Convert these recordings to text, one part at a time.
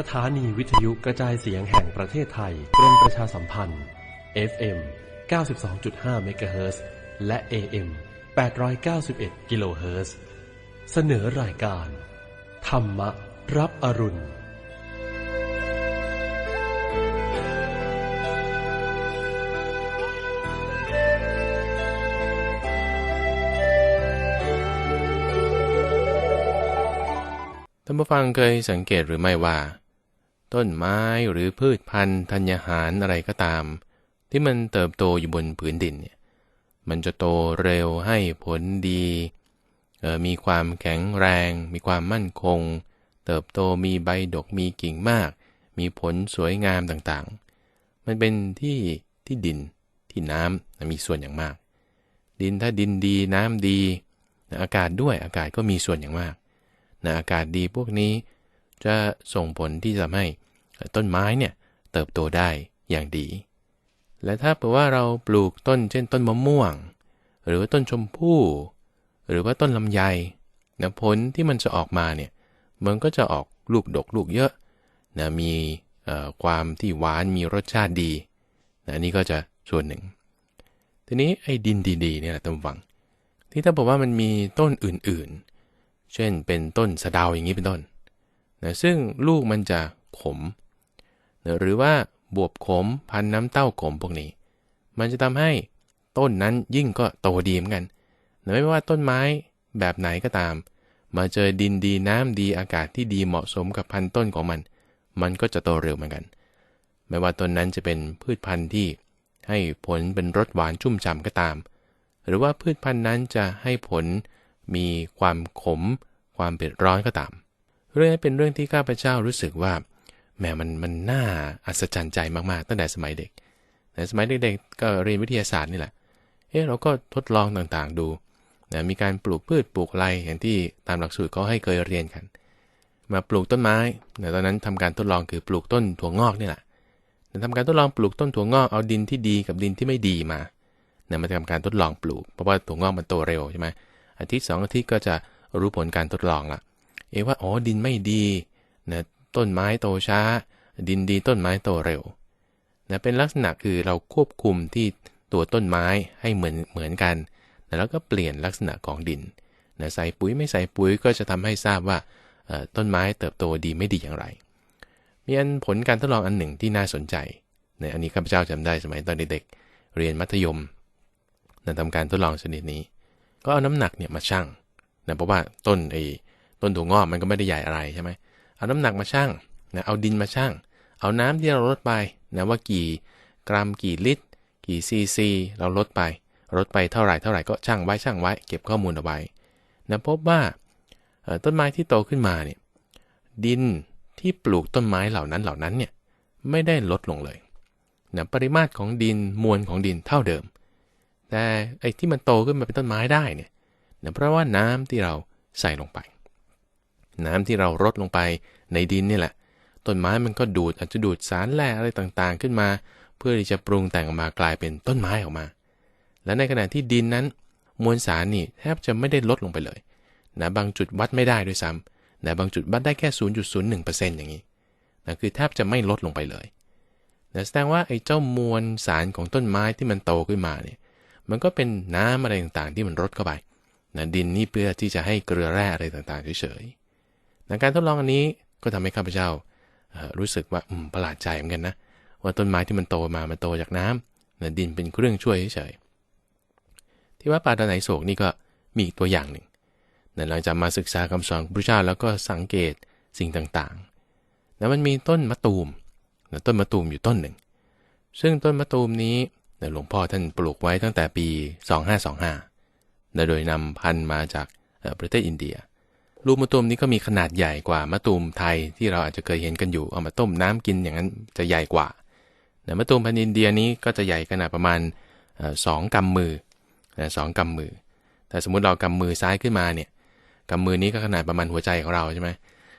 สถานีวิทยุกระจายเสียงแห่งประเทศไทยกรมประชาสัมพันธ์ FM 92.5เมกะเฮิรตซ์และ AM 891กิโลเฮิรตซ์เสนอรายการ ธรรมรับอรุณ ท่านผู้ฟังเคยสังเกตหรือไม่ว่า ต้นไม้หรือพืชพันธุ์ธัญญาหารอะไรก็ตาม ที่มันเติบโตอยู่บนผืนดินเนี่ยมันจะโตเร็วให้ผลดีมีความแข็งแรง มีความมั่นคง เติบโตมีใบดกมีกิ่งมาก มีผลสวยงามต่างๆ มันเป็นที่ที่ดินที่น้ำมีส่วนอย่างมาก ดินถ้าดินดีน้ำดี อากาศด้วยอากาศก็มีส่วนอย่างมากนะอากาศดีพวกนี้จะส่งผลที่จะทำให้ ต้นไม้เนี่ยเติบโตได้อย่างดี และถ้าเผื่อว่าเราปลูกต้นเช่นต้นมะม่วง หรือว่าต้นชมพู่ หรือว่าต้นลำไยนะผลที่มันจะออกมาเนี่ยมันก็จะออกลูกดกลูกเยอะนะมีความที่หวานมีรสชาติดีนะนี่ก็จะส่วนหนึ่ง ทีนี้ไอ้ดินดีๆเนี่ยแหละตำวัง ที่ถ้าบอกว่ามันมีต้นอื่นๆ เช่นเป็นต้นสะดาวอย่างนี้เป็นต้นนะซึ่งลูกมันจะขม หรือว่าบวบขมพันน้ำเต้าขมพวกนี้ มันจะทำให้ต้นนั้นยิ่งก็โตดีเหมือนกันไม่ว่าต้นไม้แบบไหนก็ตาม มาเจอดินดีน้ำดีอากาศที่ดีเหมาะสมกับพันธุ์ต้นของมัน มันก็จะโตเร็วเหมือนกัน ไม่ว่าต้นนั้นจะเป็นพืชพันธุ์ที่ให้ผลเป็นรสหวานชุ่มฉ่ำก็ตาม หรือว่าพืชพันธุ์นั้นจะให้ผลมีความขม ความเผ็ดร้อนก็ตาม เรื่องนี้เป็นเรื่องที่ข้าพเจ้ารู้สึกว่า แหมมันมันน่าอัศจรรย์ใจมากๆ ตั้งแต่สมัยเด็กแต่สมัยเด็กๆก็เรียนวิทยาศาสตร์นี่แหละเอ๊ะเราก็ทดลองต่างๆดูนะมีการปลูกพืชปลูกอะไรอย่างที่ตามหลักสูตรเขาให้เคยเรียนกัน มาปลูกต้นไม้นะตอนนั้นทำการทดลองคือปลูกต้นถั่วงอกนี่แหละทำการทดลองปลูกต้นถั่วงอกเอาดินที่ดีกับดินที่ไม่ดีมาเนี่ยมาทำการทดลองปลูก เพราะว่าถั่วงอกมันโตเร็วใช่ไหมอาทิตย์สองอาทิตย์ก็จะรู้ผลการทดลองละเอว่าอ๋อดินไม่ดีนะ ต้นไม้โตช้า ดินดีต้นไม้โตเร็วนะเป็นลักษณะคือเราควบคุมที่ตัวต้นไม้ให้เหมือนเหมือนกันนะแล้วก็เปลี่ยนลักษณะของดินนะใส่ปุ๋ยไม่ใส่ปุ๋ยก็จะทำให้ทราบว่าต้นไม้เติบโตดีไม่ดีอย่างไร มีอันผลการทดลองอันหนึ่งที่น่าสนใจนะอันนี้ข้าพเจ้าจำได้สมัยตอนเด็กๆเรียนมัธยมนะทำการทดลองชนิดนี้ ก็เอาน้ำหนักเนี่ยมาชั่งนะเพราะว่าต้นไอ้ต้นถั่วงอกมันก็ไม่ได้ใหญ่อะไรใช่ไหม เอาน้ำหนักมาชั่งนะเอาดินมาชั่ง เอาน้ำที่เราลดไปนะว่ากี่กรัมกี่ลิตร กี่ซีซีเราลดไปลดไปเท่าไหร่เท่าไหร่ก็ชั่งไว้ชั่งไว้ เก็บข้อมูลเอาไว้นะพบว่าต้นไม้ที่โตขึ้นมาเนี่ยดินที่ปลูกต้นไม้เหล่านั้นเหล่านั้นเนี่ยไม่ได้ลดลงเลยนะปริมาตรของดินมวลของดินเท่าเดิม แต่ไอ้ที่มันโตขึ้นมาเป็นต้นไม้ได้เนี่ยนะเพราะว่าน้ำที่เราใส่ลงไป น้ำที่เรารดลงไป ในดินนี่แหละ ต้นไม้มันก็ดูดอาจจะดูดสารแร่อะไรต่างๆ ขึ้นมา เพื่อที่จะปรุงแต่งออกมากลายเป็นต้นไม้ออกมา และในขณะที่ดินนั้น มวลสารนี่แทบจะไม่ได้ลดลงไปเลยนะบางจุดวัดไม่ได้ด้วยซ้ำนะบางจุดวัดได้แค่ 0.01%อย่างนี้นะคือแทบจะไม่ลดลงไปเลยนะแสดงว่าไอ้เจ้ามวลสารของต้นไม้ที่มันโตขึ้นมาเนี่ยมันก็เป็นน้ำอะไรต่างๆ ที่มันรดเข้าไปนะดินนี่เพื่อที่จะให้เกลือแร่อะไรต่างๆเฉยๆนะการทดลองอันนี้ ก็ทำให้ข้าพเจ้ารู้สึกว่าประหลาดใจเหมือนกันนะ ว่าต้นไม้ที่มันโตมา มันโตจากน้ำนะดินเป็นเครื่องช่วยเฉยๆที่ว่าป่าดานไหนโศกนี่ก็มีอีกตัวอย่างหนึ่งนะหลังจากมาศึกษาคำสอนพระเจ้าแล้วก็สังเกตสิ่งต่างๆนะมันมีต้นมะตูมนะต้นมะตูมอยู่ต้นหนึ่ง ซึ่งต้นมะตูมนี้หลวงพ่อท่านปลูกไว้ตั้งแต่ปี 2525นะโดยนำพันธุ์มาจากประเทศอินเดีย ลูกมะตูมนี้ก็มีขนาดใหญ่กว่ามะตูมไทยที่เราอาจจะเคยเห็นกันอยู่ เอามาต้มน้ำกินอย่างนั้นจะใหญ่กว่าแต่มะตูมพันธุ์อินเดียนี้ก็จะใหญ่ขนาดประมาณสองกำมือสองกำมือ แต่สมมุติเรากำมือซ้ายขึ้นมาเนี่ยกำมือนี้ก็ขนาดประมาณหัวใจของเราใช่ไหม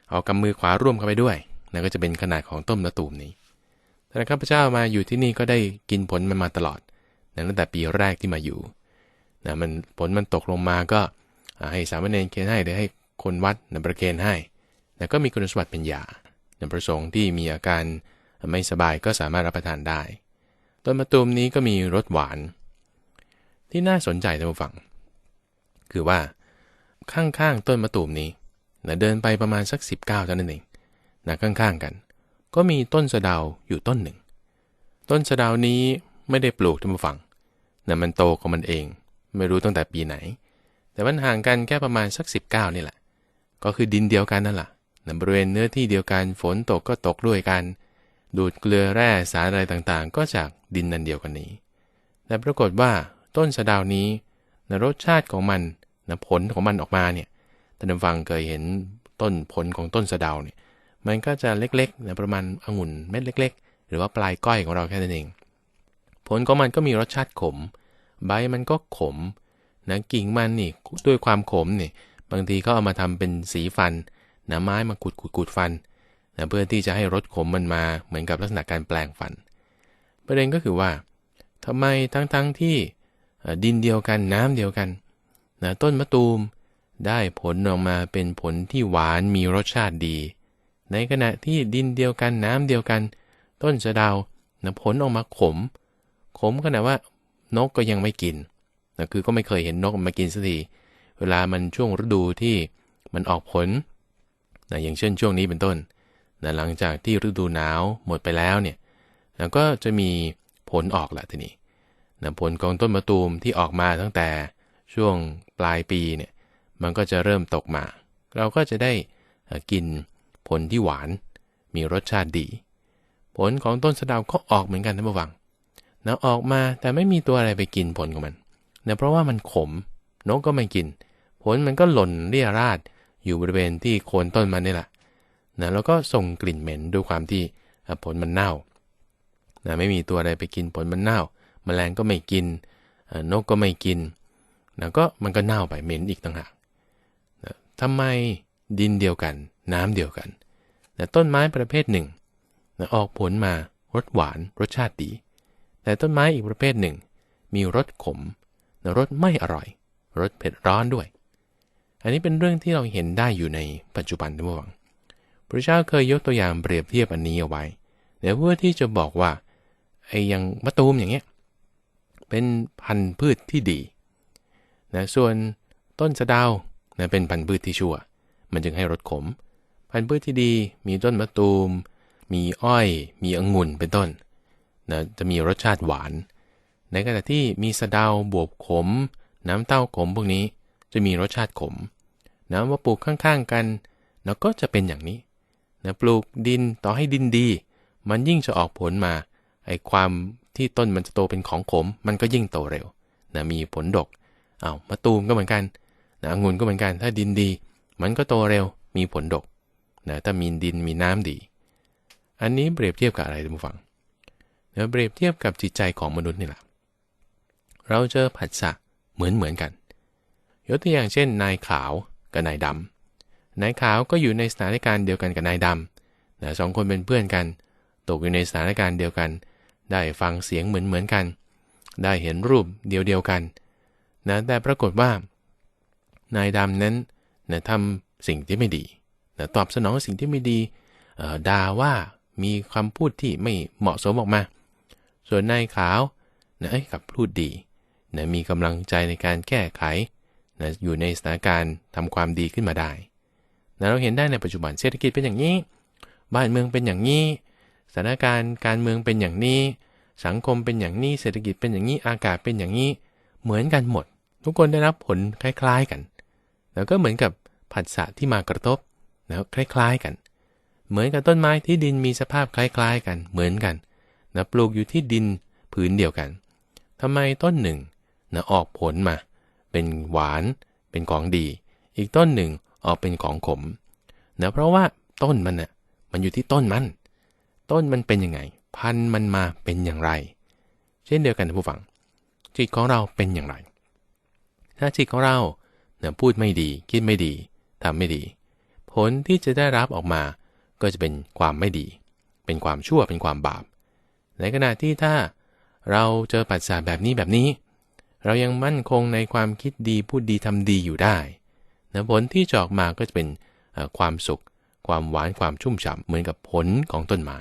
เอากำมือขวาร่วมเข้าไปด้วยนั่นก็จะเป็นขนาดของต้มมะตูมนี้แต่ข้าพเจ้ามาอยู่ที่นี่ก็ได้กินผลมันมาตลอดตั้งแต่ปีแรกที่มาอยู่นะมันผลมันตกลงมาก็ให้สามเณรเคียนให้หรือให้ คนวัดนะประเคนให้แต่ก็มีคุณสมบัติเป็นยาพระสงฆ์ที่มีอาการไม่สบายก็สามารถรับประทานได้ ต้นมะตูมนี้ก็มีรสหวาน ที่น่าสนใจท่านผู้ฟัง คือว่าข้างๆต้นมะตูมนี้นะเดินไปประมาณสัก 19เท่านั้นเองนะข้างๆกัน ก็มีต้นสะเดาอยู่ต้นหนึ่ง ต้นสะเดานี้ไม่ได้ปลูกท่านผู้ฟังนะมันโตของมันเอง ไม่รู้ตั้งแต่ปีไหน แต่มันห่างกันแค่ประมาณสัก 19 นี่แหละ ก็คือดินเดียวกันนั่นแหละนบริเวณเนื้อที่เดียวกันฝนตกก็ตกด้วยกัน ดูดเกลือแร่สารอะไรต่างๆ ก็จากดินนันเดียวกันนี้ แต่ปรากฏว่าต้นสะดาวนี้นะรสชาติของมันนะผลของมันออกมาเนี่ยท่านฟังเคยเห็นต้นผลของต้นสะดาวเนี่ยมันก็จะเล็กๆนะประมาณองุ่นเม็ดเล็ก ๆ หรือว่าปลายก้อยของเราแค่นั้นเอง ผลของมันก็มีรสชาติขม ใบมันก็ขมนะกิ่งมันนี่ด้วยความขมนี่ บางทีก็เอามาทำเป็นสีฟันนะไม้มาขุดขุดขุดฟันนะเพื่อที่จะให้รสขมมันมาเหมือนกับลักษณะการแปลงฟัน ประเด็นก็คือว่าทำไมทั้งๆทที่ดินเดียวกันน้ำเดียวกันนะต้นมะตูมได้ผลออกมาเป็นผลที่หวานมีรสชาติดี ในขณะที่ดินเดียวกันน้ำเดียวกัน ต้นสะดาวนะผลออกมาขม ขมขนาดว่านกก็ยังไม่กินนะคือก็ไม่เคยเห็นนกมากินสักที เวลามันช่วงฤดูที่มันออกผลนะอย่างเช่นช่วงนี้เป็นต้นนะหลังจากที่ฤดูหนาวหมดไปแล้วเนี่ยนะก็จะมีผลออกละทีนี้นะผลของต้นมะตูมที่ออกมาตั้งแต่ช่วงปลายปีเนี่ยมันก็จะเริ่มตกมา เราก็จะได้กินผลที่หวาน มีรสชาติดี ผลของต้นสะดาวก็ออกเหมือนกันท่านผู้ฟังนะออกมาแต่ไม่มีตัวอะไรไปกินผลของมันเนะเพราะว่ามันขม นกก็ไม่กิน ผลมันก็หล่นเรี่ยราดอยู่บริเวณที่โคนต้นมันนี่แหละนะแล้วก็ส่งกลิ่นเหม็นด้วยความที่ผลมันเน่านะไม่มีตัวอะไรไปกินผลมันเน่าแมลงก็ไม่กิน นกก็ไม่กินนะก็มันก็เน่าไปเหม็นอีกต่างหากนะทำไมดินเดียวกัน น้ำเดียวกันนะต้นไม้ประเภทหนึ่งนะออกผลมารสหวานรสชาติดี แต่ต้นไม้อีกประเภทหนึ่ง มีรสขมนะรสไม่อร่อย รสเผ็ดร้อนด้วย อันนี้เป็นเรื่องที่เราเห็นได้อยู่ในปัจจุบันทั้งหมดพระเจ้าเคยยกตัวอย่างเปรียบเทียบอันนี้เอาไว้เดี๋ยวเพื่อที่จะบอกว่าไอ้อย่างมะตูมอย่างเงี้ยเป็นพันธุ์พืชที่ดีนะส่วนต้นสะดาวนะเป็นพันธุ์พืชที่ชั่ว มันจึงให้รสขม พันธุ์พืชที่ดีมีต้นมะตูม มีอ้อย มีองุ่นเป็นต้นนะจะมีรสชาติหวาน ในขณะที่มีสะดาวบวบขม น้ำเต้าขมพวกนี้จะมีรสชาติขมนะว่าปลูกข้างๆกันแล้วก็จะเป็นอย่างนี้นะปลูกดินต่อให้ดินดี มันยิ่งจะออกผลมาไอ้ความที่ต้นมันจะโตเป็นของขม มันก็ยิ่งโตเร็วนะมีผลดกเอา้ามะตูมก็เหมือนกันนะองุ่นก็เหมือนกัน ถ้าดินดี มันก็โตเร็วมีผลดกนะถ้ามีดินมีน้ำดี อันนี้เปรียบเทียบกับอะไรท่านผู้ฟังเนะเปรียบเทียบกับจิตใจของมนุษย์นี่แหละเราเจอผัสสะ เหมือนเหมือนกัน ยกตัวอย่างเช่น นายขาวกับนายดำนายขาวก็อยู่ในสถานการณ์เดียวกันกับนายดำนะสองคนเป็นเพื่อนกัน ตกอยู่ในสถานการณ์เดียวกัน ได้ฟังเสียงเหมือนเหมือนกัน ได้เห็นรูปเดียวเดียวกันนะแต่ปรากฏว่า นายดำนั้นนะทำสิ่งที่ไม่ดีนะตอบสนองสิ่งที่ไม่ดีด่าว่ามีคำพูดที่ไม่เหมาะสมออกมา ส่วนนายขาวนะกับพูดดี นะมีกำลังใจในการแก้ไขนะอยู่ในสถานการณ์ทำความดีขึ้นมาได้นะเราเห็นได้ในปัจจุบันเศรษฐกิจเป็นอย่างนี้ บ้านเมืองเป็นอย่างนี้ สถานการณ์การเมืองเป็นอย่างนี้ สังคมเป็นอย่างนี้ เศรษฐกิจเป็นอย่างนี้ อากาศเป็นอย่างนี้ เหมือนกันหมด ทุกคนได้รับผลคล้าย ๆกัน แล้วก็เหมือนกับผัสสะที่มากระทบแล้วคล้าย ๆกัน เหมือนกับต้นไม้ที่ดินมีสภาพคล้าย ๆ กัน เหมือนกันนะปลูกอยู่ที่ดินผืนเดียวกันทำไมต้นหนึ่ง นะออกผลมา เป็นหวานเป็นของดี อีกต้นหนึ่งออกเป็นของขมนะเพราะว่าต้นมันนะ่ะมันอยู่ที่ต้นมัน ต้นมันเป็นยังไง พันมันมาเป็นอย่างไร เช่นเดียวกันผู้ฟัง จิตของเราเป็นอย่างไร ถ้าจิตของเราเนี่ยพูดไม่ดี คิดไม่ดีทำไม่ดี ผลที่จะได้รับออกมาก็จะเป็นความไม่ดี เป็นความชั่วเป็นความบาป ในขณะที่ถ้าเราเจอปัจจัยแบบนี้แบบนี้ เรายังมั่นคงในความคิดดีพูดดีทำดีอยู่ได้นะผลที่จะออกมาก็จะเป็นความสุข ความหวานความชุ่มฉ่ำเหมือนกับผลของต้นไม้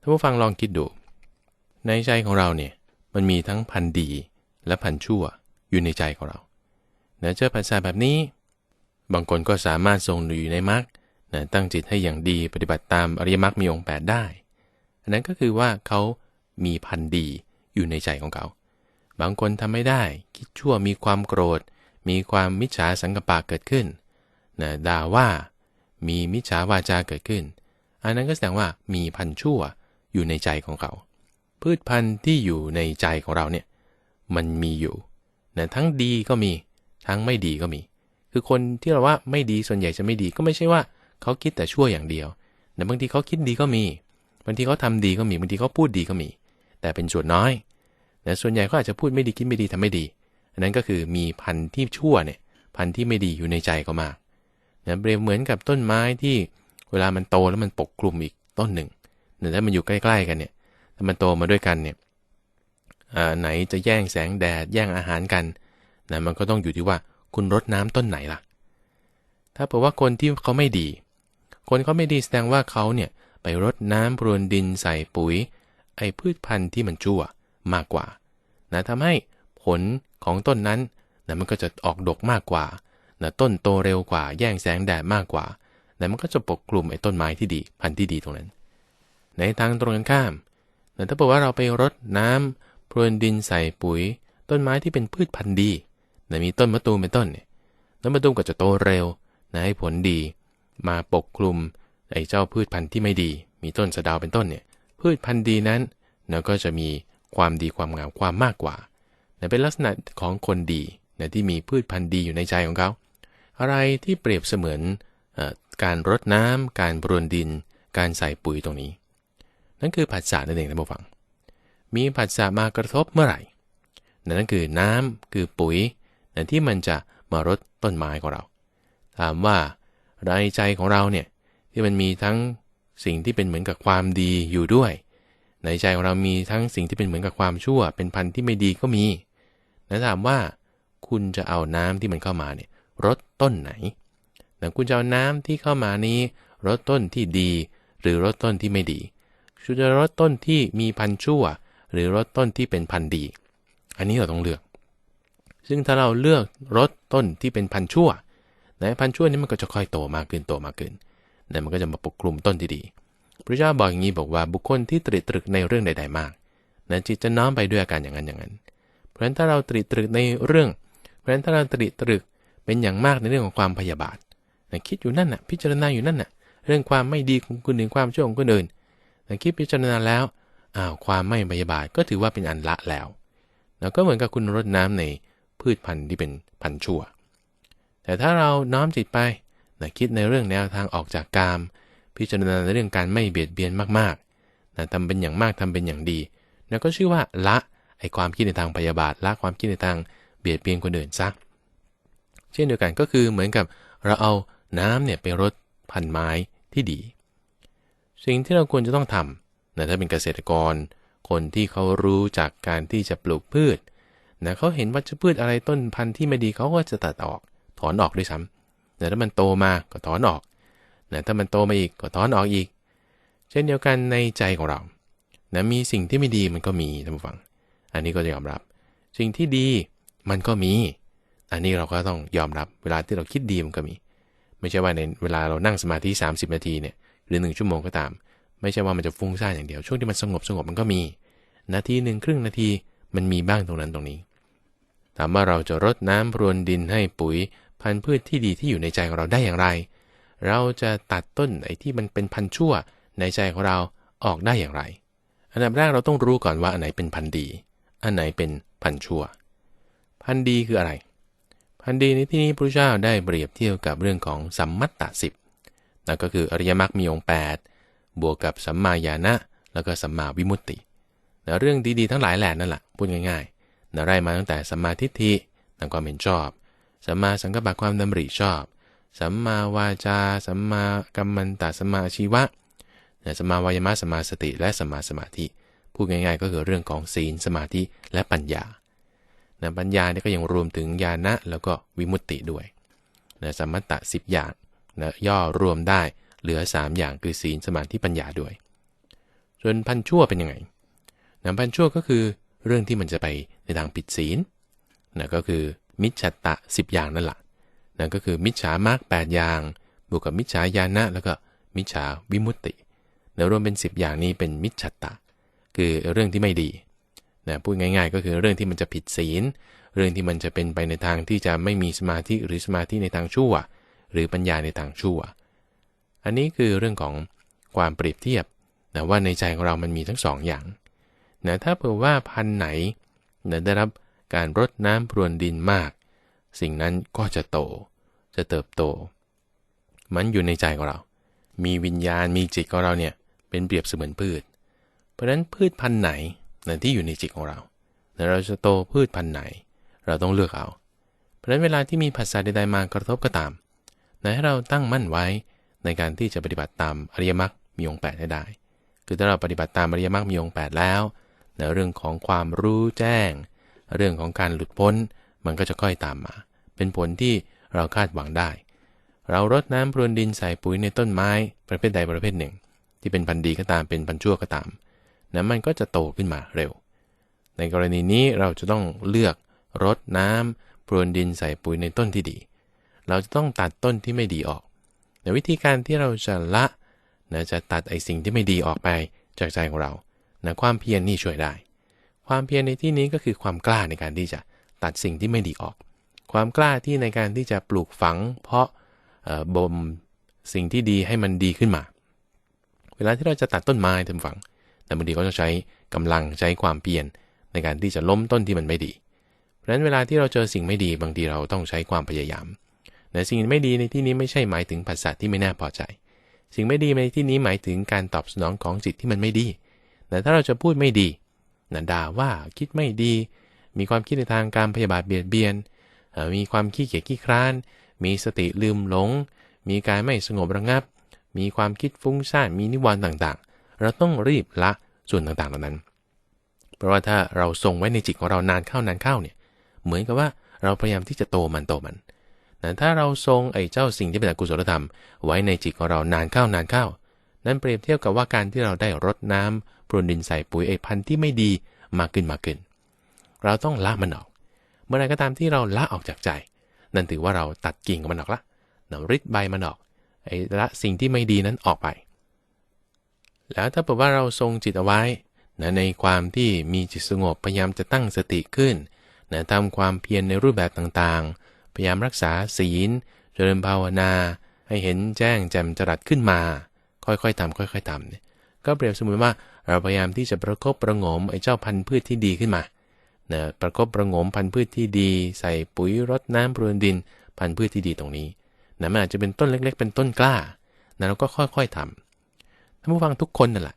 ท่านผู้ฟังลองคิดดู ในใจของเราเนี่ยมันมีทั้งพันดีและพันชั่วอยู่ในใจของเราเนะเจอภาษาแบบนี้ บางคนก็สามารถทรงอยู่ในมรรคนะตั้งจิตให้อย่างดีปฏิบัติตามอริยมรรคมีองค์8ได้ อันนั้นก็คือว่าเขามีพันดีอยู่ในใจของเขา บางคนทำไม่ได้ คิดชั่วมีความโกรธ มีความมิจฉาสังกปะเกิดขึ้นนะด่าว่า มีมิจฉาวาจาเกิดขึ้น อันนั้นก็แสดงว่ามีพันชั่วอยู่ในใจของเขา พืชพันธุ์ที่อยู่ในใจของเราเนี่ยมันมีอยู่นะทั้งดีก็มี ทั้งไม่ดีก็มี คือคนที่เราว่าไม่ดีส่วนใหญ่จะไม่ดีก็ไม่ใช่ว่า เขาคิดแต่ชั่วอย่างเดียวแต่บางทีเขาคิดดีก็มี บางทีเขาทาดีก็มี บางทีเขาพูดดีก็มี แต่เป็นส่วนน้อย แต่ส่วนใหญ่เขาอาจจะพูดไม่ดีคิดไม่ดีทำไม่ดี อันนั้นก็คือมีพันธุ์ที่ชั่วเนี่ยพันธุ์ที่ไม่ดีอยู่ในใจเขามากนะเปรียบเหมือนกับต้นไม้ที่เวลามันโตแล้วมันปกคลุมอีกต้นหนึ่งแต่ถ้ามันอยู่ใกล้ๆกันเนี่ยถ้ามันโตมาด้วยกันเนี่ยไหนจะแย่งแสงแดดแย่งอาหารกันนะมันก็ต้องอยู่ที่ว่าคุณรดน้ำต้นไหนล่ะ ถ้าเผื่อว่าคนที่เขาไม่ดี คนเขาไม่ดีแสดงว่าเขาเนี่ยไปรดน้ำพรวนดินใส่ปุ๋ย ไอ้พืชพันธุ์ที่มันชั่ว มากกว่านะทำให้ผลของต้นนั้นนะมันก็จะออกดกมากกว่านะต้นโตเร็วกว่า แย่งแสงแดดมากกว่านะมันก็จะปกกลุ่มไอ้ต้นไม้ที่ดี พันธุ์ที่ดีตรงนั้น ในทางตรงกันข้ามนะถ้าบอกว่าเราไปรดน้ำพรวนดินใส่ปุ๋ย ต้นไม้ที่เป็นพืชพันธุ์ดีนะมีต้นมะตูมเป็นต้นเนี่ยต้นมะตูมก็จะโตเร็วนะให้ผลดี มาปกคลุมไอ้เจ้าพืชพันธุ์ที่ไม่ดี มีต้นสะดาวเป็นต้นเนี่ยพืชพันธุ์ดีนั้นนะก็จะมี ความดีความงามความมากกว่านเป็นลักษณะของคนดีนที่มีพืชพันธุ์ดีอยู่ในใจของเขา อะไรที่เปรียบเสมือนการรดน้ำการบรวนดิน การใส่ปุ๋ยตรงนี้ นั่นคือผัสสะนั่นเองท่านผู้ฟัง มีผัสสะมากระทบเมื่อไหร่ นั่นคือน้ำคือปุ๋ยนที่มันจะมารดต้นไม้ของเรา ถามว่าในใจของเราเนี่ยที่มันมีทั้งสิ่งที่เป็นเหมือนกับความดีอยู่ด้วย ในใจของเรามีทั้งสิ่งที่เป็นเหมือนกับความชั่ว เป็นพันธุ์ที่ไม่ดีก็มีแล้วถามว่าคุณจะเอาน้ำที่มันเข้ามาเนี่ยรดต้นไหนแต่คุณจะเอาน้ำที่เข้ามานี้รดต้นที่ดี หรือรดต้นที่ไม่ดีคุณจะรดต้นที่มีพันธุ์ชั่ว หรือรดต้นที่เป็นพันธุ์ดี อันนี้เราต้องเลือก ซึ่งถ้าเราเลือกรดต้นที่เป็นพันธุ์ชั่วในพันธุ์ชั่วนี้มันก็จะค่อยโตมากขึ้นโตมากขึ้นแต่มันก็จะมาปกคลุมต้นที่ดี พระเจ้าบอกอย่างนี้บอกว่าบุคคลที่ตรีตรึกในเรื่องใด ๆ มากนะจิตจะน้อมไปด้วยอาการอย่างนั้นอย่างนั้น เพราะฉะนั้นถ้าเราตรีตรึกในเรื่อง เพราะฉะนั้นถ้าเราตรีตรึกเป็นอย่างมากในเรื่องของความพยาบาทนะคิดอยู่นั่นน่ะ พิจารณาอยู่นั่นน่ะ เรื่องความไม่ดีของคนอื่นความชั่วของคนอื่นนะคิดพิจารณาแล้วอ้าวความไม่พยาบาทก็ถือว่าเป็นอันละแล้วแล้วก็เหมือนกับคุณรดน้ำในพืชพันธุ์ที่เป็นพันธุ์ชั่ว แต่ถ้าเราน้อมจิตไปนะคิดในเรื่องแนวทางออกจากกาม พิจารณาในเรื่องการไม่เบียดเบียนมากๆนะทำเป็นอย่างมากทำเป็นอย่างดีแล้วก็ชื่อว่าละไอความคิดในทางพยาบาทละความคิดในทางเบียดเบียนคนอื่นซะเช่นเดียวกันก็คือเหมือนกับเราเอาน้ำเนี่ยไปรดพันไม้ที่ดี สิ่งที่เราควรจะต้องทำนะถ้าเป็นเกษตรกร คนที่เขารู้จากการที่จะปลูกพืชนะเขาเห็นว่าจะพืชอะไรต้นพันธุ์ที่ไม่ดีเขาก็จะตัดออก ถอนออกด้วยซ้ำแต่ถ้ามันโตมาก็ถอนออก นะถ้ามันโตมาอีกก็ถอนออกอีก เช่นเดียวกันในใจของเรานะมีสิ่งที่ไม่ดีมันก็มีท่านผู้ฟัง อันนี้ก็จะยอมรับ สิ่งที่ดีมันก็มี อันนี้เราก็ต้องยอมรับเวลาที่เราคิดดีมันก็มี ไม่ใช่ว่าในเวลาเรานั่งสมาธิ 30 นาทีเนี่ยหรือ 1 ชั่วโมงก็ตาม ไม่ใช่ว่ามันจะฟุ้งซ่านอย่างเดียว ช่วงที่มันสงบสงบมันก็มี นาทีหนึ่งครึ่งนาทีมันมีบ้างตรงนั้นตรงนี้ถามว่าเราจะรดน้ำพรวนดินให้ปุ๋ยพันธุ์พืชที่ดีที่อยู่ในใจของเราได้อย่างไร เราจะตัดต้นไอ้ที่มันเป็นพันชั่ว ในใจของเราออกได้อย่างไร อันดับแรกเราต้องรู้ก่อนว่าอันไหนเป็นพันดี อันไหนเป็นพันชั่ว พันดีคืออะไร พันดีในที่นี้พระเจ้าได้เปรียบเทียบกับเรื่องของสัมมัตตสิบนั่นก็คืออริยมรรคมีองค์8บวกกับสัมมาญาณะแล้วก็สัมมาวิมุตตินะเรื่องดีๆทั้งหลายแหล่นั่นแหละพูดง่ายๆนะไล่มาตั้งแต่สัมมาทิฏฐินั่นความเห็นชอบสัมมาสังกัปปะความดำริชอบ สัมมาวาจา สัมมากัมมันตสัมมาชีวะสัมมาวายมะสัมมาสติ และสัมมาสมาธิ พูดง่ายๆ ก็คือเรื่องของศีลสมาธิและปัญญานะปัญญาเนี่ยก็ยังรวมถึงญาณะแล้วก็วิมุตติด้วยนะสมมตะสิบอย่างนะย่อรวมได้เหลือ 3 อย่างคือศีลสมาธิปัญญาด้วย ส่วนพันชั่วเป็นยังไงนะพันชั่วก็คือเรื่องที่มันจะไปในทางผิดศีลนะก็คือมิจฉาตะ 10 อย่างนั่นแหละ นะก็คือมิจฉามาก8อย่าง บวกกับมิจฉาญาณะแล้วก็มิจฉาวิมุตตินะรวมเป็น 10 อย่างนี้เป็นมิจฉาตะ คือเรื่องที่ไม่ดีนะพูดง่าย ๆ ก็คือเรื่องที่มันจะผิดศีล เรื่องที่มันจะเป็นไปในทางที่จะไม่มีสมาธิหรือสมาธิในทางชั่ว หรือปัญญาในทางชั่ว อันนี้คือเรื่องของความเปรียบเทียบนะว่าในใจของเรามันมีทั้งสองอย่างนะถ้าเผื่อว่าพันไหนนะได้รับการรดน้ำพรวนดินมาก สิ่งนั้นก็จะโต จะเติบโต มันอยู่ในใจของเรา มีวิญญาณมีจิตของเราเนี่ยเป็นเปรียบเสมือนพืช เพราะฉะนั้นพืชพันธุ์ไหนนะที่อยู่ในจิตของเรานเราจะโตพืชพันธุ์ไหน เราต้องเลือกเอา เพราะฉะนั้นเวลาที่มีภาษาใดๆมากระทบก็ตามนให้เราตั้งมั่นไว้ในการที่จะปฏิบัติตามอริยมรรคมีองค์แปดให้ได้ คือถ้าเราปฏิบัติตามอริยมรรคมีองค์แปดแล้วในเรื่องของความรู้แจ้ง เรื่องของการหลุดพ้นมันก็จะค่อยตามมา เป็นผลที่ เราคาดหวังได้ เรารดน้ำพรวนดินใส่ปุ๋ยในต้นไม้ประเภทใดประเภทหนึ่ง ที่เป็นพันธุ์ดีก็ตามเป็นพันธุ์ชั่วก็ตามนะมันก็จะโตขึ้นมาเร็ว ในกรณีนี้เราจะต้องเลือกรดน้ำพรวนดินใส่ปุ๋ยในต้นที่ดี เราจะต้องตัดต้นที่ไม่ดีออกในวิธีการที่เราจะละนะจะตัดไอสิ่งที่ไม่ดีออกไปจากใจของเรานะความเพียรนนี่ช่วยได้ ความเพียรในที่นี้ก็คือความกล้าในการที่จะตัดสิ่งที่ไม่ดีออก ความกล้าที่ในการที่จะปลูกฝัง เพาะบ่มสิ่งที่ดีให้มันดีขึ้นมา เวลาที่เราจะตัดต้นไม้ทำฝัง แต่บางทีก็จะใช้กำลังใช้ความเพียรในการที่จะล้มต้นที่มันไม่ดี เพราะฉะนั้นเวลาที่เราเจอสิ่งไม่ดีบางทีเราต้องใช้ความพยายามแต่สิ่งไม่ดีในที่นี้ไม่ใช่หมายถึงภาษาที่ไม่น่าพอใจ สิ่งไม่ดีในที่นี้หมายถึงการตอบสนองของจิตที่มันไม่ดี แต่ถ้าเราจะพูดไม่ดีนะด่าว่าคิดไม่ดี มีความคิดในทางการพยาบาทเบียดเบียน มีความขี้เกียจขี้คร้าน มีสติลืมหลง มีการไม่สงบระงับ มีความคิดฟุ้งซ่าน มีนิวรณ์ต่างๆ เราต้องรีบละส่วนต่างๆเหล่านั้น เพราะว่าถ้าเราทรงไว้ในจิตของเรานานเข้านานเข้าเนี่ย เหมือนกับว่าเราพยายามที่จะโตมันโตมันแต่ถ้าเราทรงไอ้เจ้าสิ่งที่เป็นอกุศลธรรม ไว้ในจิตของเรานานเข้านานเข้า นั่นเปรียบเทียบกับว่าการที่เราได้รดน้ำปรนดินใส่ปุ๋ยไอ้พันธุ์ที่ไม่ดีมากขึ้นมากขึ้น เราต้องละมันออก มื่อไรก็ตามที่เราละออกจากใจ นั่นถือว่าเราตัดกิ่งของมันออกละนำริดใบมันออกไอ้ละสิ่งที่ไม่ดีนั้นออกไป แล้วถ้าบอกว่าเราทรงจิตเอาไว้นะในความที่มีจิตสงบพยายามจะตั้งสติขึ้นนะทำความเพียรในรูปแบบต่างๆ พยายามรักษาศีล เจริญภาวนา ให้เห็นแจ้งแจ่มจรัสขึ้นมา ค่อยๆทำค่อยๆทำเนี่ยก็เปรียบเสมือนว่าเราพยายามที่จะประคบประงมไอ้เจ้าพันธุ์พืชที่ดีขึ้นมา นะประคบประงมพันธุ์พืชที่ดี ใส่ปุ๋ยรดน้ำปรวนดิน พันธุ์พืชที่ดีตรงนี้นะมันอาจจะเป็นต้นเล็ก ๆ เป็นต้นกล้านะเราก็ค่อยๆทำท่านผู้ฟังทุกคนนั่นแหละ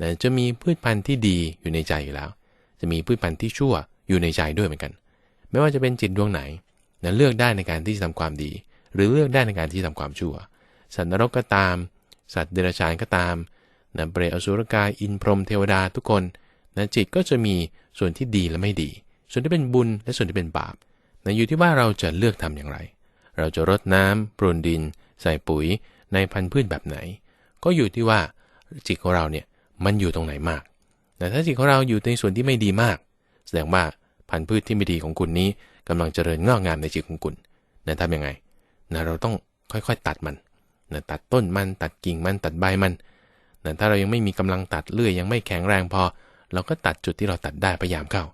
นะจะมีพืชพันธุ์ที่ดีอยู่ในใจอยู่แล้ว จะมีพืชพันธุ์ที่ชั่วอยู่ในใจด้วยเหมือนกัน ไม่ว่าจะเป็นจิตดวงไหนนะเลือกได้ในการที่จะทำความดี หรือเลือกได้ในการที่ทำความชั่ว สัตว์นรกก็ตาม สัตว์เดรัจฉานก็ตามนะเปรตอสุรกายอินพรหมเทวดาทุกคนนะจิตก็จะมี ส่วนที่ดีและไม่ดี ส่วนที่เป็นบุญและส่วนที่เป็นบาปนะอยู่ที่ว่าเราจะเลือกทำอย่างไร เราจะรดน้ำปรนดิน ใส่ปุ๋ย ในพันธุ์พืชแบบไหน ก็อยู่ที่ว่าจิตของเราเนี่ยมันอยู่ตรงไหนมาก แต่ถ้าจิตของเราอยู่ในส่วนที่ไม่ดีมาก แสดงว่าพันธุ์พืชที่ไม่ดีของคุณนี้กำลังเจริญงอกงามในจิตของคุณนะทำยังไงนะเราต้องค่อยๆตัดมันนะตัดต้นมันตัดกิ่งมันตัดใบมันนะถ้าเรายังไม่มีกำลังตัดเลื่อยยังไม่แข็งแรงพอ เราก็ตัดจุดที่เราตัดได้พยายามเข้า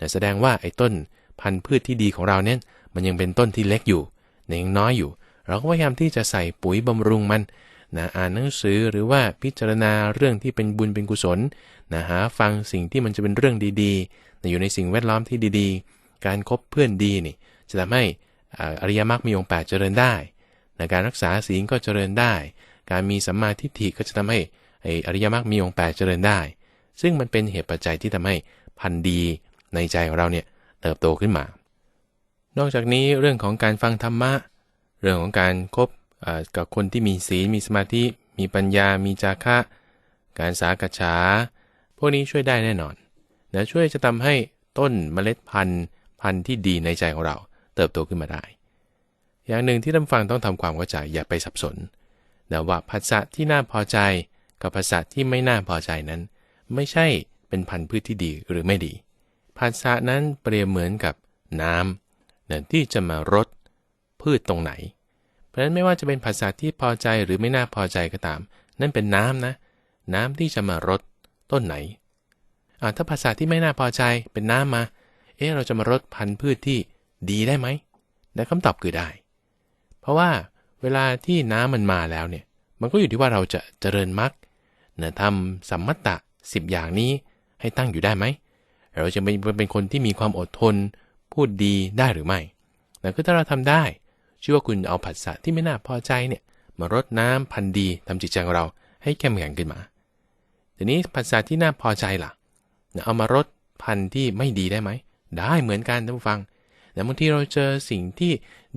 นะแสดงว่าไอ้ต้นพันธุ์พืชที่ดีของเราเนี่ยมันยังเป็นต้นที่เล็กอยู่ยังน้อยอยู่ เราก็พยายามที่จะใส่ปุ๋ยบำรุงมันนะอ่านหนังสือหรือว่าพิจารณาเรื่องที่เป็นบุญเป็นกุศลนะหาฟังสิ่งที่มันจะเป็นเรื่องดีๆนะอยู่ในสิ่งแวดล้อมที่ดีๆ การครบเพื่อนดีนี่จะทำให้อริยมรรคมีองค์แปดเจริญได้นะการรักษาศีลก็เจริญได้ การมีสัมมาทิฏฐิก็จะทำให้ออริยมรรคมีองค์แปดเจริญได้ ซึ่งมันเป็นเหตุปัจจัยที่ทำให้พันธุ์ดีในใจของเราเนี่ยเติบโตขึ้นมา นอกจากนี้เรื่องของการฟังธรรมะ เรื่องของการครบกับคนที่มีศีลมีสมาธิ มีปัญญา มีจาคะ การสากฉา พวกนี้ช่วยได้แน่นอนนะช่วยจะทำให้ต้นเมล็ดพันธุ์พันธุ์ที่ดีในใจของเรา เติบโตขึ้นมาได้ อย่างหนึ่งที่ท่านฟังต้องทำความเข้าใจอย่าไปสับสนแต่ว่าภาษาที่น่าพอใจกับภาษาที่ไม่น่าพอใจนั้น ไม่ใช่เป็นพันธุ์พืชที่ดีหรือไม่ดีภาษานั้นเปรียบเหมือนกับน้ำเนี่ยที่จะมารดพืชตรงไหน เพราะฉะนั้นไม่ว่าจะเป็นภาษาที่พอใจหรือไม่น่าพอใจก็ตาม นั่นเป็นน้ำนะ น้ำที่จะมารดต้นไหนอ่าถ้าภาษาที่ไม่น่าพอใจเป็นน้ำมา เอ๊ะเราจะมารดพันธุ์พืชที่ดีได้ไหมและคำตอบคือได้ เพราะว่าเวลาที่น้ำมันมาแล้วเนี่ย มันก็อยู่ที่ว่าเราจะเจริญมรรคนะทำสัมมัตตะ สิบอย่างนี้ให้ตั้งอยู่ได้ไหม เราจะเป็นเป็นคนที่มีความอดทน พูดดีได้หรือไม่นะคือถ้าเราทำได้ชื่อว่าคุณเอาผัสสะที่ไม่น่าพอใจเนี่ยมารดน้ำพันดีทำจิตใจของเราให้เข้มแข็งขึ้นมา ทีนี้ผัสสะที่น่าพอใจล่ะเอามารดพันที่ไม่ดีได้ไหม ได้เหมือนกันท่านผู้ฟังแต่บางทีเราเจอสิ่งที่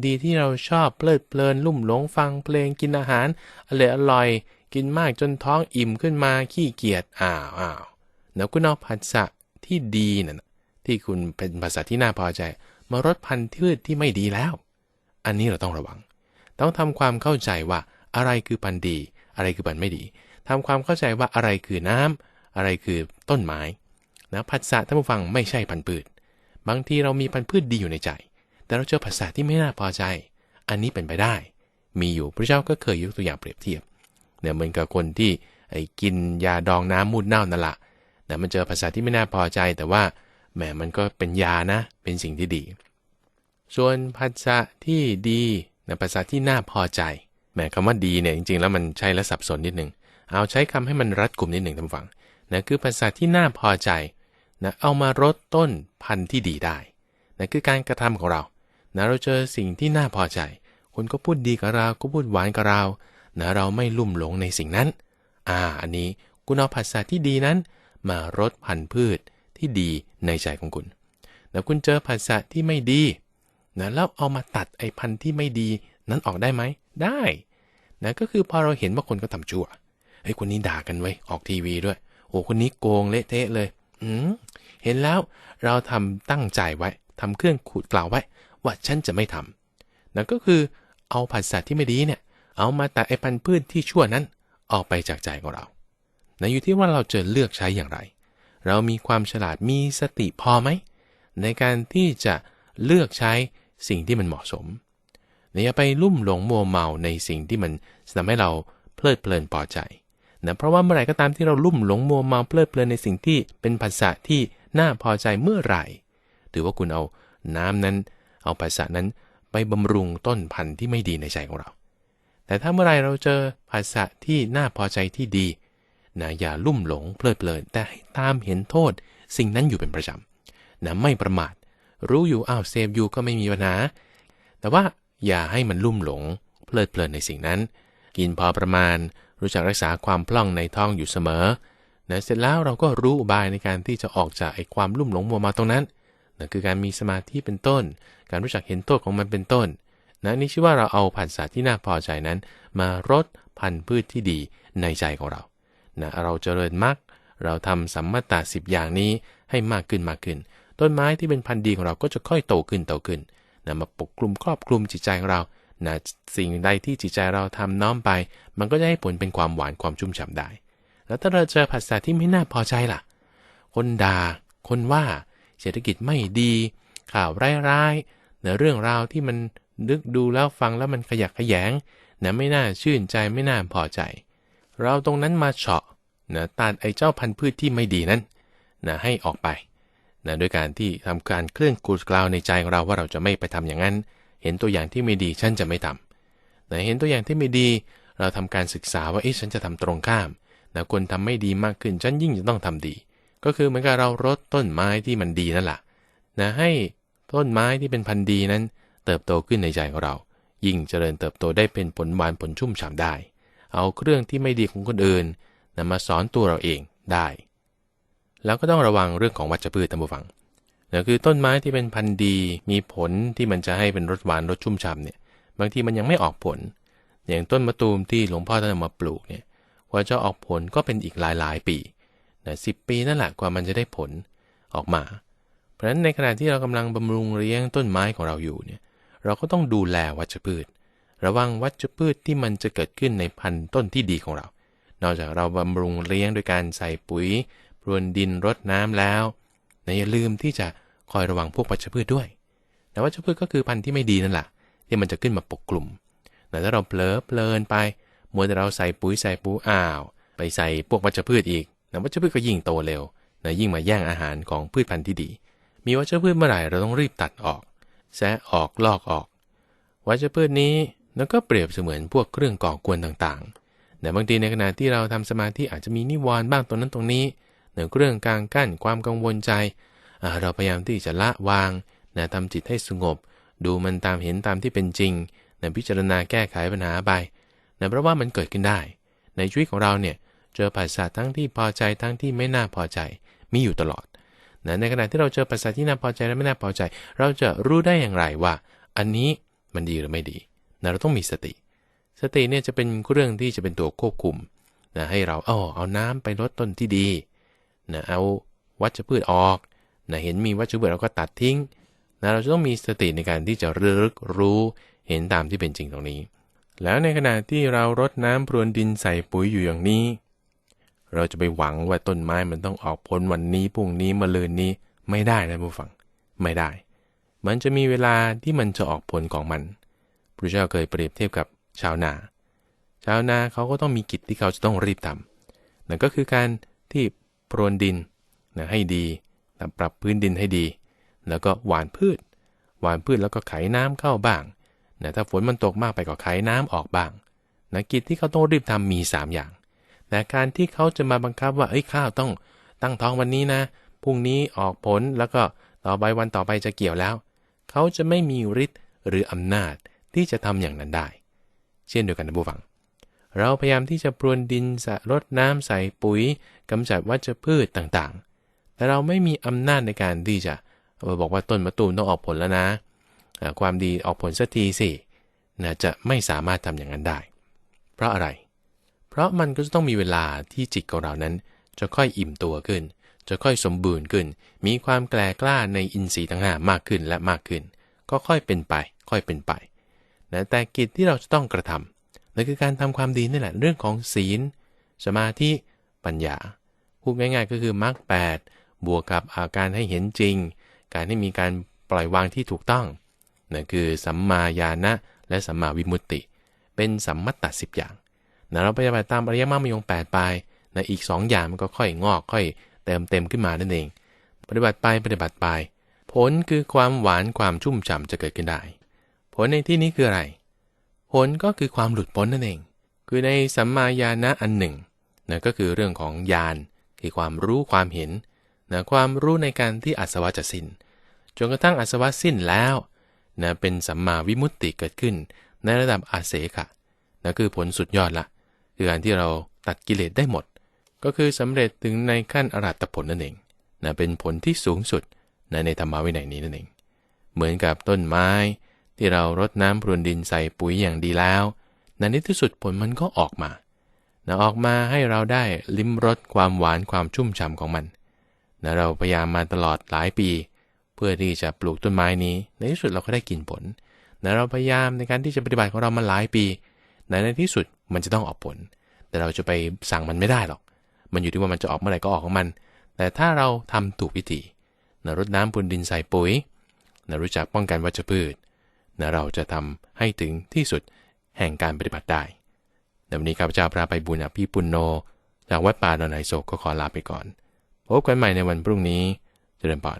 ดีที่เราชอบเพลิดเพลินลุ่มหลงฟังเพลงกินอาหารอร่อยอร่อย กินมากจนท้องอิ่มขึ้นมาขี้เกียจอ้าวอ้าวแล้วคุณเอาผัสสะที่ดีน่ะที่คุณเป็นภาษาที่น่าพอใจ มารดพันธุ์พืชที่ไม่ดีแล้ว อันนี้เราต้องระวัง ต้องทำความเข้าใจว่าอะไรคือพันธุ์ดี อะไรคือพันธุ์ไม่ดีทำความเข้าใจว่าอะไรคือน้ำอะไรคือต้นไม้นะผัสสะท่านผู้ฟังไม่ใช่พันธุ์พืช บางทีเรามีพันธุ์พืชดีอยู่ในใจ แต่เราเจอภาษาที่ไม่น่าพอใจ อันนี้เป็นไปได้ มีอยู่พระเจ้าก็เคยยกตัวอย่างเปรียบเทียบ เนี่ยเหมือนกับคนที่ไอ้กินยาดองน้ำมูดเน่านั่นแหละแต่มันเจอภาษาที่ไม่น่าพอใจ แต่ว่าแหมมันก็เป็นยานะ เป็นสิ่งที่ดี ส่วนภาษาที่ดีนะภาษาที่น่าพอใจแหมคำว่าดีเนี่ยจริงๆ แล้วมันใช้และสับสนนิดหนึ่งเอาใช้คำให้มันรัดกลุ่มนิดหนึ่งท่านฟังนะคือภาษาที่น่าพอใจนะเอามารดต้นพันธุ์ที่ดีได้นะคือการกระทำของเรานะเราเจอสิ่งที่น่าพอใจ คนก็พูดดีกับเรา ก็พูดหวานกับเรา นะเราไม่ลุ่มหลงในสิ่งนั้น อ่า อันนี้คุณเอาภาษาที่ดีนั้น มารดพันธุ์พืชที่ดีในใจของคุณนะคุณเจอภาษาที่ไม่ดีนะแล้วเอามาตัดไอ้พันธุ์ที่ไม่ดีนั้นออกได้ไหม ได้นะก็คือพอเราเห็นว่าคนก็ทำชั่ว เฮ้ยคนนี้ด่ากันไว้ออกทีวีด้วย โอ้คนนี้โกงเละเทะเลย อืมเห็นแล้วเราทำตั้งใจไว้ทำเครื่องขูดกล่าวไว้ ว่าฉันจะไม่ทำนั่นก็คือเอาผัสสะที่ไม่ดีเนี่ย เอามาตัดไอพันธุ์พืชที่ชั่วนั้นออกไปจากใจของเรานะอยู่ที่ว่าเราจะเลือกใช้อย่างไร เรามีความฉลาดมีสติพอไหม ในการที่จะเลือกใช้สิ่งที่มันเหมาะสมอย่าไปลุ่มหลงมัวเมาในสิ่งที่มันทำให้เราเพลิดเพลินพอใจนะเพราะว่าเมื่อไหร่ก็ตามที่เราลุ่มหลงมัวเมาเพลิดเพลินในสิ่งที่เป็นภาษาที่น่าพอใจเมื่อไหร่ ถือว่าคุณเอาน้ำนั้น เอาภาษานั้นไปบำรุงต้นพันธุ์ที่ไม่ดีในใจของเรา แต่ถ้าเมื่อไรเราเจอภาษาที่น่าพอใจที่ดีนะอย่าลุ่มหลงเพลิดเพลินแต่ให้ตามเห็นโทษ สิ่งนั้นอยู่เป็นประจำนะไม่ประมาท รู้อยู่อ้าวเซฟอยู่ก็ไม่มีปัญหา แต่ว่าอย่าให้มันลุ่มหลง เพลิดเพลินในสิ่งนั้น กินพอประมาณ รู้จักรักษาความพล่องในท้องอยู่เสมอนะเสร็จแล้วเราก็รู้อุบายในการที่จะออกจากไอ้ความลุ่มหลงมัวมาตรงนั้นนะคือการมีสมาธิเป็นต้น การรู้จักเห็นโทษของมันเป็นต้น นะนี่ชื่อว่าเราเอาผัสสะที่น่าพอใจนั้น มารดพันธุ์พืชที่ดีในใจของเรานะเราเจริญมรรคเราทำสัมมาตาสิบอย่างนี้ให้มากขึ้นมากขึ้น ต้นไม้ที่เป็นพันธุ์ดีของเราก็จะค่อยโตขึ้นโตขึ้นนะมาปกคลุมครอบคลุมจิตใจของเรานะสิ่งใดที่จิตใจเราทำน้อมไป มันก็จะให้ผลเป็นความหวานความชุ่มฉ่าได้ แล้วถ้าเราเจอภาษาที่ไม่น่าพอใจล่ะ คนดา่า คนว่า เศรษฐกิจไม่ดี ข่าวร้ายๆเนื้อเรื่องราวที่มัน นึกดูแล้วฟังแล้วมันขยักขยงนะไม่น่าชื่นใจไม่น่าพอใจ เราตรงนั้นมาเฉาะนะตัดไอ้เจ้าพันธุ์พืชที่ไม่ดีนั้นนะให้ออกไปนะโดยการที่ทำการเคลื่อนกูดกล่าวในใจของเราว่าเราจะไม่ไปทำอย่างนั้น เห็นตัวอย่างที่ไม่ดีฉันจะไม่ทำนะเห็นตัวอย่างที่ไม่ดี เราทำการศึกษาว่าเอ๊ะฉันจะทำตรงข้ามนะคนทำไม่ดีมากขึ้นฉันยิ่งจะต้องทำดี ก็คือเหมือนกับเรารดต้นไม้ที่มันดีนั่นแหละนะให้ต้นไม้ที่เป็นพันธุ์ดีนั้น เติบโตขึ้นในใจของเรา ยิ่งเจริญเติบโตได้เป็นผลหวานผลชุ่มฉ่าได้ เอาเครื่องที่ไม่ดีของคนอื่นนะมาสอนตัวเราเองได้ แล้วก็ต้องระวังเรื่องของวัชพืชตามบูฟังนะคือต้นไม้ที่เป็นพันธุ์ดีมีผลที่มันจะให้เป็นรสหวานรสชุ่มฉ่าเนี่ยบางทีมันยังไม่ออกผล อย่างต้นมะตูมที่หลวงพ่อท่านมาปลูกเนี่ยกว่าจะออกผลก็เป็นอีกหลายหลายปีนะสิปีนั่นแหละกว่ามันจะได้ผลออกมา เพราะฉะนั้นในขณะที่เรากำลังบำรุงเลี้ยงต้นไม้ของเราอยู่เนี่ย เราก็ต้องดูแลวัชพืช ระวังวัชพืชที่มันจะเกิดขึ้นในพันธุ์ต้นที่ดีของเรา นอกจากเราบำรุงเลี้ยงโดยการใส่ปุ๋ยพรวนดินรดน้ำแล้วนะอย่าลืมที่จะคอยระวังพวกวัชพืชด้วยแต่วัชพืชก็คือพันธุ์ที่ไม่ดีนั่นแหละที่มันจะขึ้นมาปกกลุ่มแต่ถ้าเราเผลอเพลินไปมัวแต่เราใส่ปุ๋ยใส่ปูอ้าว ไปใส่พวกวัชพืชอีกนะวัชพืชก็ยิ่งโตเร็วนะยิ่งมาแย่งอาหารของพืชพันธุ์ที่ดี มีวัชพืชเมื่อไหร่เราต้องรีบตัดออก แซะออกลอกออกวัชพืชนี้แล้วก็เปรียบเสมือนพวกเครื่องก่อกวนต่างๆแต่บางทีในขณะที่เราทำสมาธิอาจจะมีนิวรณ์บ้างตรงนั้นตรงนี้เนื่องเรื่องกลางกั้นความกังวลใจ เราพยายามที่จะละวางนะทำจิตให้สงบ ดูมันตามเห็นตามที่เป็นจริงนะพิจารณาแก้ไขปัญหาไปนะเพราะว่ามันเกิดขึ้นได้ ในชีวิตของเราเนี่ยเจอปัสสาวะทั้งที่พอใจทั้งที่ไม่น่าพอใจมีอยู่ตลอด นะในขณะที่เราเจอปัสสาที่น่าพอใจและไม่น่าพอใจ เราจะรู้ได้อย่างไรว่า อันนี้มันดีหรือไม่ดีนะเราต้องมีสติ สติเนี่ยจะเป็นเรื่องที่จะเป็นตัวควบคุมนะให้เราเอาเอาน้ำไปลดต้นที่ดีนะเอาวัชพืชออกนะเห็นมีวัชพืชเราก็ตัดทิ้งนะเราจะต้องมีสติในการที่จะระลึกรู้เห็นตามที่เป็นจริงตรงนี้ แล้วในขณะที่เรารดน้ำพรวนดินใส่ปุ๋ยอยู่อย่างนี้ เราจะไปหวังว่าต้นไม้มันต้องออกผลวันนี้พรุ่งนี้มะรืนนี้ไม่ได้นะผู้ฟัง ไม่ได้ มันจะมีเวลาที่มันจะออกผลของมันพระเจ้าเคยเปรียบเทียบกับชาวนา ชาวนาเขาก็ต้องมีกิจที่เขาจะต้องรีบทำนั่นก็คือการที่พรวนดินนะให้ดีปรับพื้นดินให้ดี แล้วก็หว่านพืช หว่านพืชแล้วก็ไขน้ำเข้าบ้างนะถ้าฝนมันตกมากไปก็ไขน้ำออกบ้างนะกิจที่เขาต้องรีบทำมี 3 อย่าง แต่การที่เขาจะมาบังคับว่าเอ้ยข้าวต้องตั้งท้องวันนี้นะพรุ่งนี้ออกผลแล้วก็ต่อไปวันต่อไปจะเกี่ยวแล้ว เขาจะไม่มีฤทธิ์หรืออำนาจที่จะทำอย่างนั้นได้ เช่นเดียวกันนะผู้ฟัง เราพยายามที่จะปรวนดินสะรดน้ำใส่ปุ๋ยกำจัดวัชพืชต่างๆ แต่เราไม่มีอำนาจในการที่จะบอกว่าต้นมะตูมต้องออกผลแล้วนะ ความดีออกผลสักทีสินะจะไม่สามารถทำอย่างนั้นได้ เพราะอะไร เพราะมันก็จะต้องมีเวลาที่จิตของเรานั้น จะค่อยอิ่มตัวขึ้น จะค่อยสมบูรณ์ขึ้น มีความแกล้กล้าในอินทรีย์ทั้งห้ามากขึ้นและมากขึ้น ก็ค่อยเป็นไป ค่อยเป็นไปนะแต่กิจที่เราจะต้องกระทำนั่นคือการทำความดีนี่แหละเรื่องของศีล สมาธิปัญญาพูดง่ายๆ ก็คือมรรคแปดบวกกับอาการให้เห็นจริง การให้มีการปล่อยวางที่ถูกต้องนั่นคือสัมมาญาณะและสัมมาวิมุตติ เป็นสัมมัตตสิบอย่าง นะเราปฏิบัติตามอริยมรรคมยงแปดไปนะอีก 2 อย่างมันก็ค่อยงอกค่อยเติมเต็มขึ้นมานั่นเอง ปฏิบัติไปปฏิบัติไป ผลคือความหวานความชุ่มฉ่าจะเกิดขึ้นได้ ผลในที่นี้คืออะไร ผลก็คือความหลุดพ้นนั่นเอง คือในสัมมาญาณะอันหนึ่งนะก็คือเรื่องของญาณคือความรู้ความเห็นนะความรู้ในการที่อัศวะจะสิ้น จนกระทั่งอัศวะสิ้นแล้วนะเป็นสัมมาวิมุตติเกิดขึ้น ในระดับอาเสขะนะคือผลสุดยอดละ คือการที่เราตัดกิเลสได้หมด ก็คือสำเร็จถึงในขั้นอรัตผลนั่นเองนะเป็นผลที่สูงสุดนะในธรรมวินัยนี้นั่นเอง เหมือนกับต้นไม้ ที่เรารดน้ำพรวนดินใส่ปุ๋ยอย่างดีแล้วในที่สุดผลมันก็ออกมานะออกมาให้เราได้ลิ้มรสความหวานความชุ่มฉ่าของมันนะเราพยายามมาตลอดหลายปี เพื่อที่จะปลูกต้นไม้นี้ ในที่สุดเราก็ได้กินผลนะเราพยายามในการที่จะปฏิบัติของเรามาหลายปีในในที่สุด มันจะต้องออกผล แต่เราจะไปสั่งมันไม่ได้หรอก มันอยู่ที่ว่ามันจะออกเมื่อไหร่ก็ออกของมัน แต่ถ้าเราทำถูกวิธีนะรดน้ำพุนดินใส่ปุ๋ยนะรู้จักป้องกันวัชพืชนะเราจะทำให้ถึงที่สุดแห่งการปฏิบัติได้ในวันนี้ข้าพเจ้าพระไปบุญอภิปุนโน จากวัดป่าดอนไนโศกก็ขอลาไปก่อน พบกันใหม่ในวันพรุ่งนี้ เจริญพร